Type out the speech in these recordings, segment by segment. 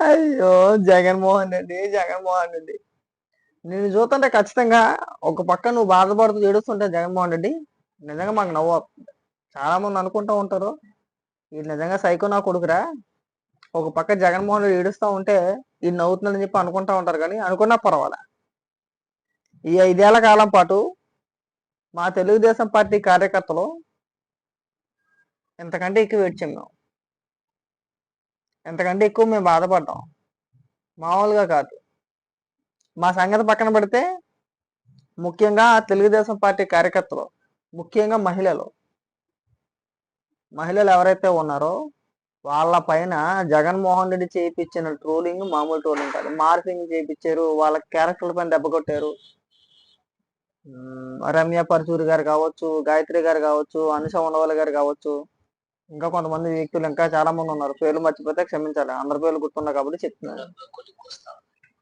అయ్యో! జగన్మోహన్ రెడ్డి జగన్మోహన్ రెడ్డి. నేను చూస్తుంటే ఖచ్చితంగా ఒక పక్క నువ్వు బాధపడుతూ ఏడుస్తుంటే జగన్మోహన్ రెడ్డి నిజంగా మాకు నవ్వు వస్తుంది. చాలా మంది అనుకుంటూ ఉంటారు ఇది నిజంగా సైకో నా కొడుకురా? ఒక పక్క జగన్మోహన్ రెడ్డి ఏడుస్తూ ఉంటే ఇది నవ్వుతుందని చెప్పి అనుకుంటా ఉంటారు కానీ అనుకున్నా పర్వాలే. ఈ ఐదేళ్ళ కాలం పాటు మా తెలుగుదేశం పార్టీ కార్యకర్తలు ఎంతకంటే ఎక్కువ ఏడ్చాం మేము. ఎంతకంటే ఎక్కువ మేము బాధపడ్డాం. మామూలుగా కాదు. మా సంగతి పక్కన పెడితే ముఖ్యంగా తెలుగుదేశం పార్టీ కార్యకర్తలు ముఖ్యంగా మహిళలు. మహిళలు ఎవరైతే ఉన్నారో వాళ్ళ పైన జగన్మోహన్ రెడ్డి చేయించిన ట్రోలింగ్ మామూలు ట్రోలింగ్ కాదు. మార్ఫింగ్ చేయించారు వాళ్ళ క్యారెక్టర్ల పైన దెబ్బ కొట్టారు. రమ్య పరచూరి గారు కావచ్చు గాయత్రి గారు కావచ్చు అనుష ఉండవల్లి గారు కావచ్చు. ఇంకా కొంతమంది వ్యక్తులు ఇంకా చాలా మంది ఉన్నారు. పేర్లు మర్చిపోతే క్షమించాలి. అందరి పేర్లు గుర్తున్నా కాబట్టి చెప్తున్నారు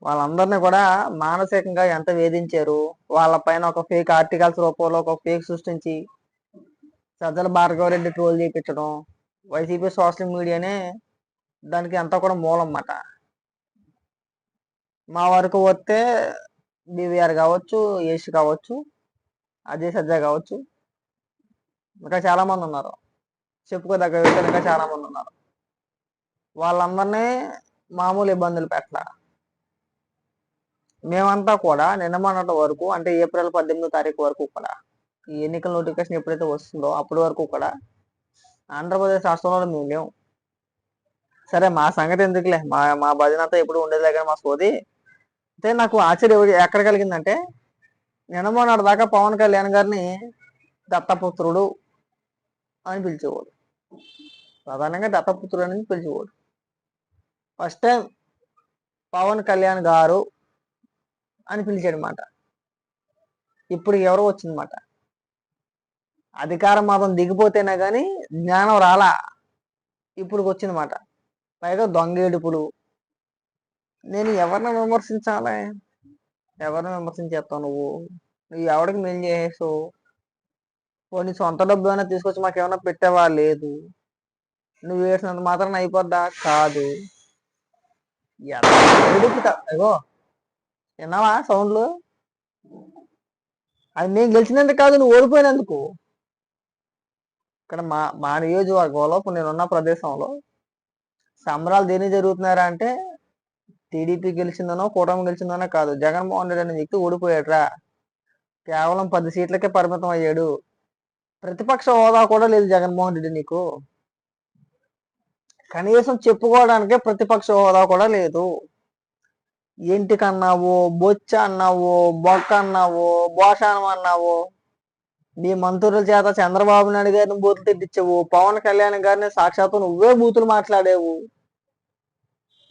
వాళ్ళందరినీ కూడా మానసికంగా ఎంత వేధించారు? వాళ్ళ పైన ఒక ఫేక్ ఆర్టికల్స్ రూపంలో ఒక ఫేక్ సృష్టించి సజ్జల భార్గవరెడ్డి ట్రోల్ చేయించడం వైసీపీ సోషల్ మీడియానే దానికి అంతా కూడా మూలం అన్నమాట మా వరకు వస్తే బీవీఆర్ కావచ్చు ఏష్ కావచ్చు అజయ్ సజ్జా కావచ్చు ఇంకా చాలా మంది ఉన్నారు. చెప్పుకోదగ్గ వ్యక్తులు చాలా మంది ఉన్నారు. వాళ్ళందరినీ మామూలు ఇబ్బందులు పెట్టాల. మేమంతా కూడా నిన్న వరకు అంటే ఏప్రిల్ పద్దెనిమిదో తారీఖు వరకు కూడా ఈ ఎన్నికల నోటిఫికేషన్ ఎప్పుడైతే వస్తుందో అప్పటి వరకు కూడా ఆంధ్రప్రదేశ్ రాష్ట్రంలో మేము లేవు సరే మా సంగతి ఎందుకులే? మా మా భజనతో ఎప్పుడు ఉండేది కానీ మా సోది అయితే నాకు ఆశ్చర్యం ఎక్కడ కలిగిందంటే నిన్నమో నాడు దాకా పవన్ కళ్యాణ్ గారిని దత్తపుత్రుడు అని పిలిచేవాడు. ప్రధానంగా దత్తపుత్రుడు అనేది పిలిచేవాడు. ఫస్ట్ టైం పవన్ కళ్యాణ్ గారు అని పిలిచాడనమాట ఇప్పుడు ఎవరు వచ్చిందన్నమాట. అధికారం మాత్రం దిగిపోతేనే కానీ జ్ఞానం రాలా. ఇప్పుడు వచ్చిందన్నమాట. పైగా దొంగ ఏడుపులు. నేను ఎవరిని విమర్శించాలి? ఎవరిని విమర్శించేస్తావు నువ్వు? నువ్వు ఎవరికి మేలు చేసేసావు? పోనీ సొంత డబ్బు ఏమైనా తీసుకొచ్చి మాకు ఏమైనా పెట్టావా? లేదు. నువ్వు వేసినంత మాత్రం అయిపోద్దా? కాదు. ఎలా అయ్యో. విన్నావా సౌండ్లు? అది నేను గెలిచినందుకు కాదు నువ్వు ఓడిపోయినందుకు. ఇక్కడ మా మా నియోజకవర్గంలో ఇప్పుడు నేనున్న ప్రదేశంలో సంబరాలు దేని జరుగుతున్నారా అంటే టీడీపీ గెలిచిందనో కూటమి గెలిచిందనో కాదు. జగన్మోహన్ రెడ్డి అనే వ్యక్తి ఓడిపోయాడురా. కేవలం పది సీట్లకే పరిమితం అయ్యాడు. ప్రతిపక్ష హోదా కూడా లేదు జగన్మోహన్ రెడ్డి నీకు. కనీసం చెప్పుకోవడానికే ప్రతిపక్ష హోదా కూడా లేదు. ఏంటికి అన్నావు బొచ్చ అన్నావు? బొక్క అన్నావు? బోషానం అన్నావు? నీ మంత్రుల చేత చంద్రబాబు నాయుడు గారిని బూతులు తిట్టించావు. పవన్ కళ్యాణ్ గారిని సాక్షాత్తు నువ్వే బూతులు మాట్లాడేవు.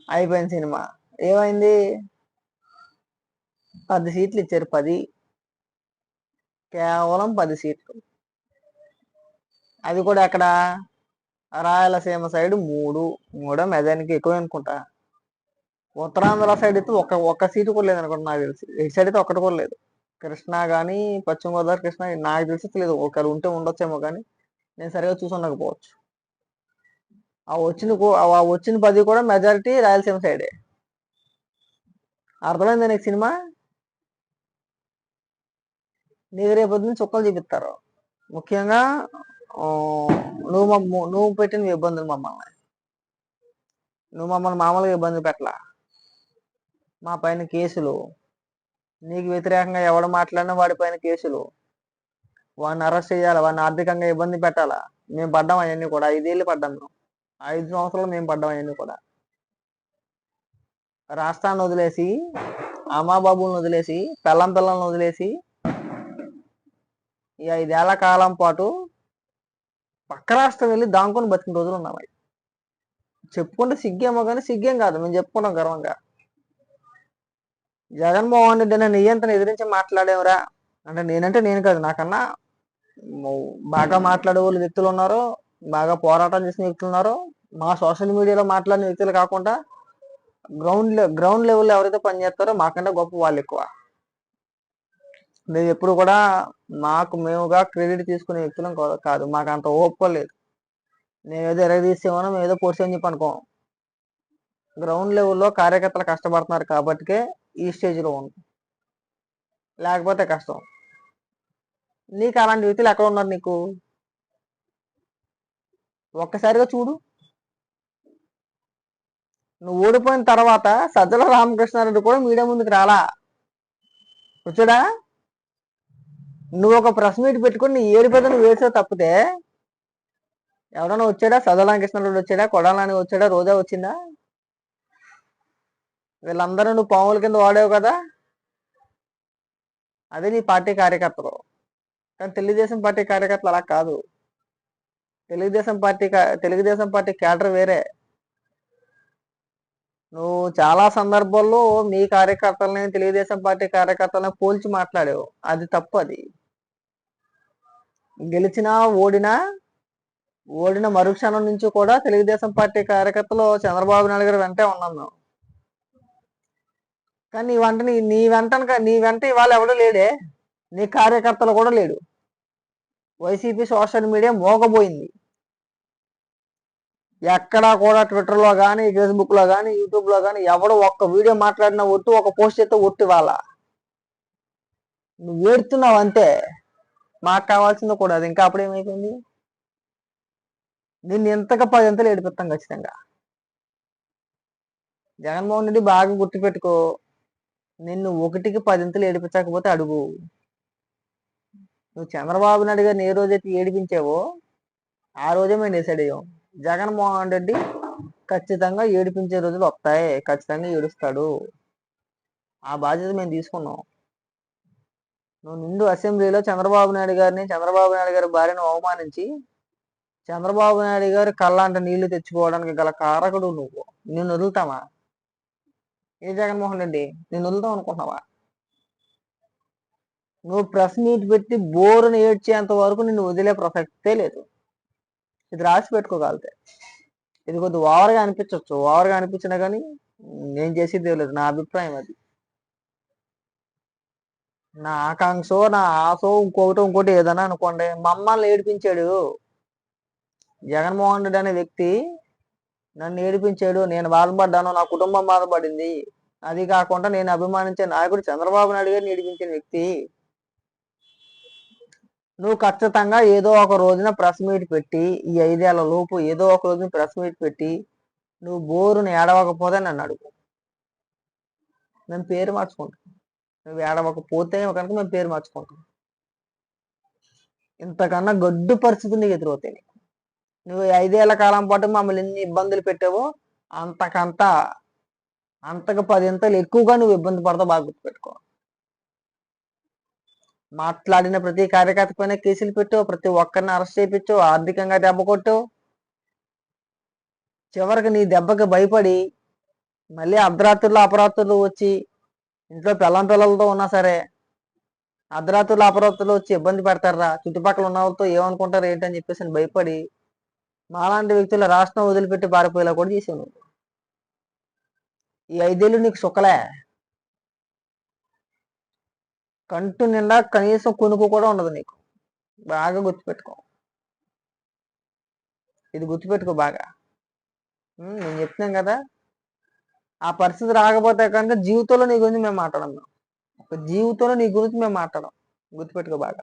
అయిపోయింది సినిమా. ఏమైంది? పది సీట్లు ఇచ్చారు పది. కేవలం పది సీట్లు. అది కూడా అక్కడ రాయలసీమ సైడ్ మూడు మూడో మెజానికి ఎక్కువ అనుకుంటా. ఉత్తరాంధ్ర సైడ్ అయితే ఒక్క ఒక్క సీటు కూడా లేదు అనుకుంటా నాకు తెలిసి. ఈ సైడ్ అయితే ఒక్కటి కూడా లేదు. కృష్ణా కానీ పశ్చిమ గోదావరి కృష్ణా నాకు తెలిసి లేదు ఒకవేళ ఉంటే ఉండొచ్చేమో కానీ నేను సరిగా చూసి ఆ వచ్చిన కూ- ఆ వచ్చిన పది కూడా మెజారిటీ రాయలసీమ సైడే అర్థమైందా నీకు సినిమా? నీకు రేపొద్దున చుక్కలు చూపిస్తారు. ముఖ్యంగా నువ్వు మమ్మ నువ్వు పెట్టిన ఇబ్బందులు మమ్మల్ని. నువ్వు మమ్మల్ని మామూలుగా ఇబ్బంది పెట్టలా. మా పైన కేసులు. నీకు వ్యతిరేకంగా ఎవడు మాట్లాడినా వాడి పైన కేసులు. వాడిని అరెస్ట్ చేయాలి? వాడిని ఆర్థికంగా ఇబ్బంది పెట్టాలా? మేము పడ్డాం అవన్నీ కూడా. ఐదేళ్ళు పడ్డాం ఐదు సంవత్సరాలు మేము పడ్డాం అవన్నీ కూడా. రాష్ట్రాన్ని వదిలేసి అమ్మాబాబులను వదిలేసి పెళ్ళం పిల్లల్ని వదిలేసి ఈ ఐదేళ్ళ కాలం పాటు పక్క రాష్ట్రం వెళ్ళి దాంకొని బతికిన రోజులు ఉన్నాయి చెప్పుకుంటే సిగ్గేమో కానీ సిగ్గేం కాదు. మేము చెప్పుకుంటాం గర్వంగా. జగన్మోహన్ రెడ్డి అనే నియంత్రణ ఎదిరించి మాట్లాడేవరా? అంటే నేనంటే నేను కాదు. నాకన్నా బాగా మాట్లాడే వాళ్ళు వ్యక్తులు ఉన్నారు. బాగా పోరాటం చేసిన వ్యక్తులు ఉన్నారు. మా సోషల్ మీడియాలో మాట్లాడిన వ్యక్తులు కాకుండా గ్రౌండ్ గ్రౌండ్ లెవెల్లో ఎవరైతే పనిచేస్తారో మాకంటే గొప్ప వాళ్ళు ఎక్కువ. మేము ఎప్పుడు కూడా మాకు మేముగా క్రెడిట్ తీసుకునే వ్యక్తులం కాదు. మాకు అంత ఓపిక లేదు. నేను ఏదో ఎరగదీసేమో మేము ఏదో పొడిచామని చెప్పి అనుకోం. గ్రౌండ్ లెవెల్లో కార్యకర్తలు కష్టపడుతున్నారు కాబట్టికే ఈ స్టేజ్లో ఉంది లేకపోతే కష్టం. నీకు అలాంటి వ్యక్తులు ఎక్కడ ఉన్నారు నీకు? ఒక్కసారిగా చూడు. నువ్వు ఓడిపోయిన తర్వాత సజ్జల రామకృష్ణారెడ్డి కూడా మీడియా ముందుకు రాలా. వచ్చాడా నువ్వు ఒక ప్రెస్ మీట్ పెట్టుకుని నీ ఏడు పెద్ద నువ్వు వేసావు తప్పితే ఎవడన్నా వచ్చాడా? సజ్జల వచ్చాడా? కొడాలని వచ్చాడా? రోజా వచ్చిందా? వీళ్ళందరూ నువ్వు పాముల కింద వాడావు కదా? అదే నీ పార్టీ కార్యకర్తలు. కానీ తెలుగుదేశం పార్టీ కార్యకర్తలు అలా కాదు. Telugudesam party Telugudesam party cadre వేరే. నువ్వు చాలా సందర్భాల్లో మీ కార్యకర్తలని తెలుగుదేశం పార్టీ కార్యకర్తలను పోల్చి మాట్లాడావు. అది తప్పు అది. గెలిచినా ఓడినా ఓడిన మరుక్షణం నుంచి కూడా తెలుగుదేశం పార్టీ కార్యకర్తలు చంద్రబాబు నాయుడు గారు వెంటే ఉన్నాం కానీ నీ వెంట నీ వెంట నీ వెంట ఇవాళ ఎవడు లేడే. నీ కార్యకర్తలు కూడా లేడు. వైసీపీ సోషల్ మీడియా మోగబోయింది. ఎక్కడా కూడా ట్విట్టర్లో కానీ ఫేస్బుక్లో కానీ యూట్యూబ్లో కానీ ఎవడు ఒక్క వీడియో మాట్లాడినా ఒట్టు ఒక పోస్ట్ చేస్తే ఒట్టు ఇవాళ. నువ్వు ఏడుతున్నావు అంతే మాకు కావాల్సింది కూడా అది. ఇంకా అప్పుడేమైపోయింది నిన్ను ఎంతగా పదింతలు ఏడిపిస్తాం ఖచ్చితంగా. జగన్మోహన్ రెడ్డి బాగా గుర్తుపెట్టుకో. నిన్ను ఒకటికి పదింతలు ఏడిపించకపోతే అడుగు. నువ్వు చంద్రబాబు నాయుడు గారిని ఏ రోజైతే ఏడిపించావో ఆ రోజే మేము డిసైడ్ అయ్యాం. జగన్మోహన్ రెడ్డి ఖచ్చితంగా ఏడిపించే రోజులు వస్తాయి. ఖచ్చితంగా ఏడుస్తాడు. ఆ బాధ్యత మేము తీసుకున్నాం. నువ్వు నిండు అసెంబ్లీలో చంద్రబాబు నాయుడు గారిని చంద్రబాబు నాయుడు గారి భార్యను అవమానించి చంద్రబాబు నాయుడు గారి కళ్ళంట నీళ్ళు తెచ్చుకోవడానికి గల కారకుడు నువ్వు. నిన్ను వదులుతామా ఏ జగన్మోహన్ రెడ్డి నేను వదులుతాం అనుకుంటున్నావా? నువ్వు ప్రెస్ మీట్ పెట్టి బోరుని ఏడ్చేంత వరకు నిన్ను వదిలే ప్రసక్తే లేదు. ఇది రాసి పెట్టుకోగలితే. ఇది కొద్ది ఓవర్గా అనిపించవచ్చు ఓవర్గా అనిపించినా కానీ నేను చేసేది లేదు. నా అభిప్రాయం అది. నా ఆకాంక్ష నా ఆశో ఇంకొకటి ఇంకోటి ఏదైనా అనుకోండి. మమ్మల్ని ఏడిపించాడు జగన్మోహన్ రెడ్డి అనే వ్యక్తి నన్ను ఏడిపించాడు. నేను బాధపడ్డాను నా కుటుంబం బాధపడింది. అది కాకుండా నేను అభిమానించే నాయకుడు చంద్రబాబు నాయుడు గారిని ఏడిపించిన వ్యక్తి. నువ్వు ఖచ్చితంగా ఏదో ఒక రోజున ప్రెస్ మీట్ పెట్టి ఈ ఐదేళ్ళ లోపు ఏదో ఒక రోజున ప్రెస్ మీట్ పెట్టి నువ్వు బోరుని ఏడవకపోతే నన్ను అడుగు. నేను పేరు మార్చుకుంటాను నువ్వు ఏడవకపోతే కనుక మేము పేరు మార్చుకుంటాం ఇంతకన్నా గడ్డు పరిస్థితి నీకు ఎదురవుతాయి నీకు. నువ్వు ఐదేళ్ళ కాలం పాటు మమ్మల్ని ఎన్ని ఇబ్బందులు పెట్టావో అంతకంత అంతకు పదింతలు ఎక్కువగా నువ్వు ఇబ్బంది పడతావు బాగా గుర్తుపెట్టుకో. మాట్లాడిన ప్రతి కార్యకర్త పైన కేసులు పెట్టావు ప్రతి ఒక్కరిని అరెస్ట్ చేయించు ఆర్థికంగా దెబ్బ కొట్టావు. చివరికి నీ దెబ్బకి భయపడి మళ్ళీ అర్ధరాత్రులు అపరాత్రులు వచ్చి ఇంట్లో పిల్లం పిల్లలతో ఉన్నా సరే అర్ధరాత్రులు అపరాత్రులు వచ్చి ఇబ్బంది పెడతారా చుట్టుపక్కల ఉన్న వాళ్ళతో ఏమనుకుంటారు ఏంటని చెప్పేసి అని భయపడి మాలాంటి వ్యక్తుల రాష్ట్రం వదిలిపెట్టి పారిపోయేలా కూడా చేసావు నువ్వు. ఈ ఐదేళ్ళు నీకు సుఖలే. కంటు నిండా కనీసం కొనుక్కు కూడా ఉండదు నీకు. బాగా గుర్తుపెట్టుకో. ఇది గుర్తుపెట్టుకో బాగా. నేను చెప్తున్నాం కదా ఆ పరిస్థితి రాకపోతే కనుక జీవితంలో నీ గురించి మేము మాట్లాడము. జీవితంలో నీ గురించి మేము మాట్లాడం గుర్తుపెట్టుకో బాగా.